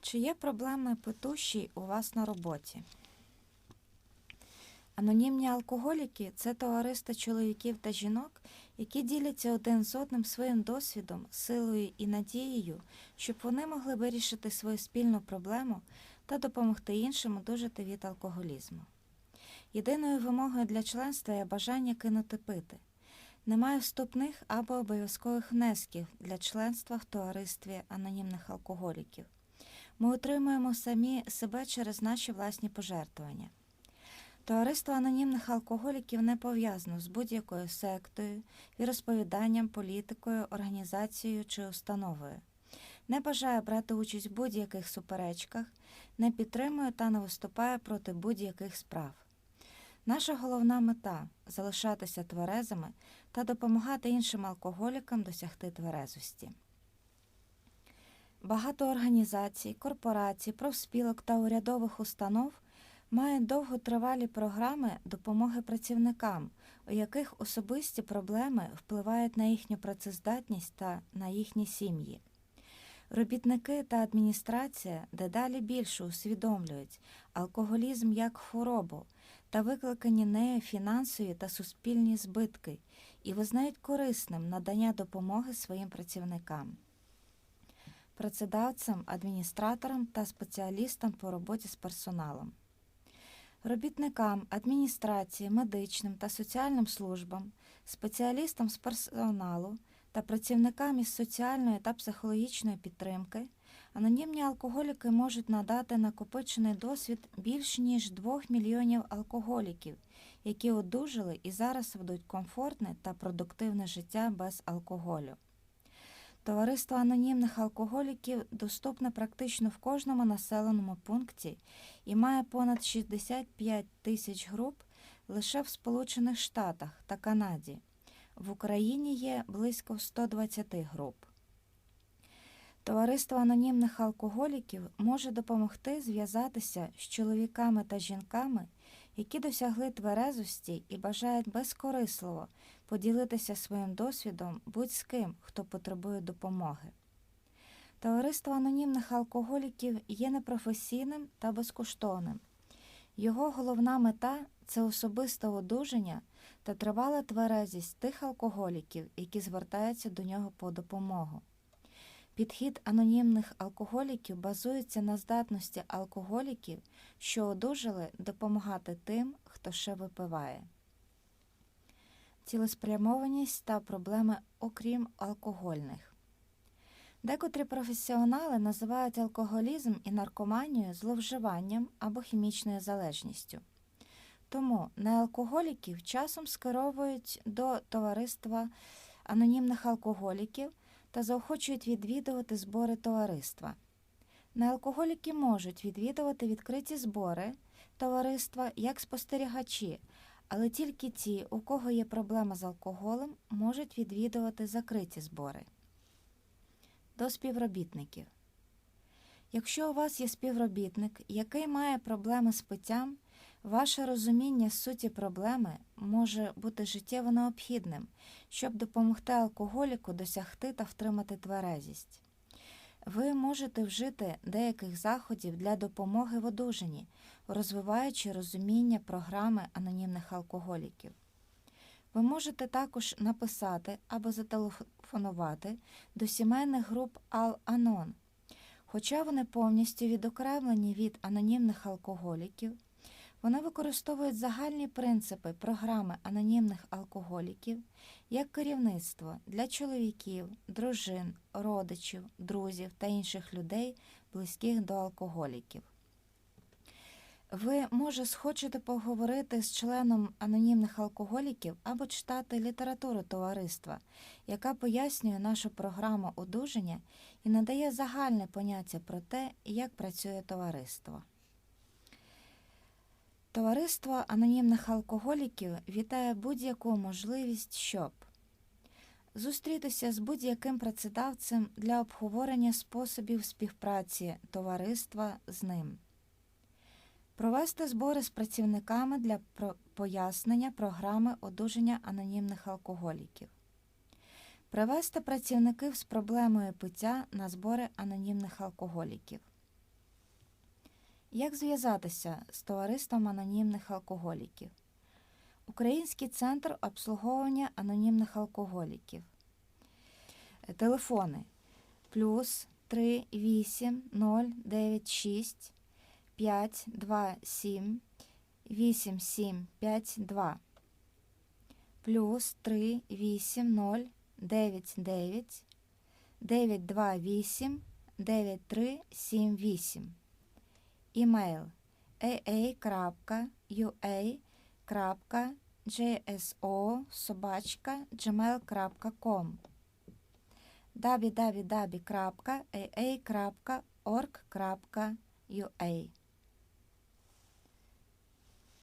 Чи є проблеми питущі у вас на роботі? Анонімні алкоголіки це товариство чоловіків та жінок, які діляться один з одним своїм досвідом, силою і надією, щоб вони могли вирішити свою спільну проблему та допомогти іншим одужати від алкоголізму. Єдиною вимогою для членства є бажання кинути пити. Немає вступних або обов'язкових внесків для членства в товаристві анонімних алкоголіків. Ми утримуємо самі себе через наші власні пожертвування. Товариство анонімних алкоголіків не пов'язано з будь-якою сектою, віросповіданням, політикою, організацією чи установою. Не бажає брати участь в будь-яких суперечках, не підтримує та не виступає проти будь-яких справ. Наша головна мета залишатися тверезими та допомагати іншим алкоголікам досягти тверезості. Багато організацій, корпорацій, профспілок та урядових установ мають довготривалі програми допомоги працівникам, у яких особисті проблеми впливають на їхню працездатність та на їхні сім'ї. Робітники та адміністрація дедалі більше усвідомлюють алкоголізм як хворобу та викликані нею фінансові та суспільні збитки і визнають корисним надання допомоги своїм працівникам, працедавцям, адміністраторам та спеціалістам по роботі з персоналом. Робітникам, адміністрації, медичним та соціальним службам, спеціалістам з персоналу та працівникам із соціальної та психологічної підтримки анонімні алкоголіки можуть надати накопичений досвід більш ніж 2 мільйонів алкоголіків, які одужали і зараз ведуть комфортне та продуктивне життя без алкоголю. Товариство анонімних алкоголіків доступне практично в кожному населеному пункті і має понад 65 тисяч груп лише в Сполучених Штатах та Канаді. В Україні є близько 120 груп. Товариство анонімних алкоголіків може допомогти зв'язатися з чоловіками та жінками, які досягли тверезості і бажають безкорисливо поділитися своїм досвідом будь з ким, хто потребує допомоги. Товариство анонімних алкоголіків є непрофесійним та безкоштовним. Його головна мета це особисте одужання та тривала тверезість тих алкоголіків, які звертаються до нього по допомогу. Підхід анонімних алкоголіків базується на здатності алкоголіків, що одужали допомагати тим, хто ще випиває. Цілеспрямованість та проблеми окрім алкогольних. Декотрі професіонали називають алкоголізм і наркоманію зловживанням або хімічною залежністю. Тому неалкоголіків часом скеровують до товариства анонімних алкоголіків та заохочують відвідувати збори товариства. Неалкоголіки можуть відвідувати відкриті збори товариства як спостерігачі, але тільки ті, у кого є проблема з алкоголем, можуть відвідувати закриті збори. До співробітників. Якщо у вас є співробітник, який має проблеми з питтям, ваше розуміння суті проблеми може бути життєво необхідним, щоб допомогти алкоголіку досягти та втримати тверезість. Ви можете вжити деяких заходів для допомоги в одужанні, розвиваючи розуміння програми анонімних алкоголіків. Ви можете також написати або зателефонувати до сімейних груп Ал-Анон. Хоча вони повністю відокремлені від анонімних алкоголіків, вони використовують загальні принципи програми анонімних алкоголіків як керівництво для чоловіків, дружин, родичів, друзів та інших людей, близьких до алкоголіків. Ви, може, схочете поговорити з членом анонімних алкоголіків або читати літературу товариства, яка пояснює нашу програму одужання і надає загальне поняття про те, як працює товариство. Товариство анонімних алкоголіків вітає будь-яку можливість, щоб зустрітися з будь-яким працедавцем для обговорення способів співпраці товариства з ним, провести збори з працівниками для пояснення програми одужання анонімних алкоголіків, привести працівників з проблемою пиття на збори анонімних алкоголіків. Як зв'язатися з товариством анонімних алкоголіків? Український центр обслуговування анонімних алкоголіків. Е, Телефони плюс 3 8 0 9 6 5 2 7 8 7 5 2 плюс 3 8 0 9 9 9 2 8 9 3 7 8 Імейл aa.ua.jso.gmail.com www.aa.org.ua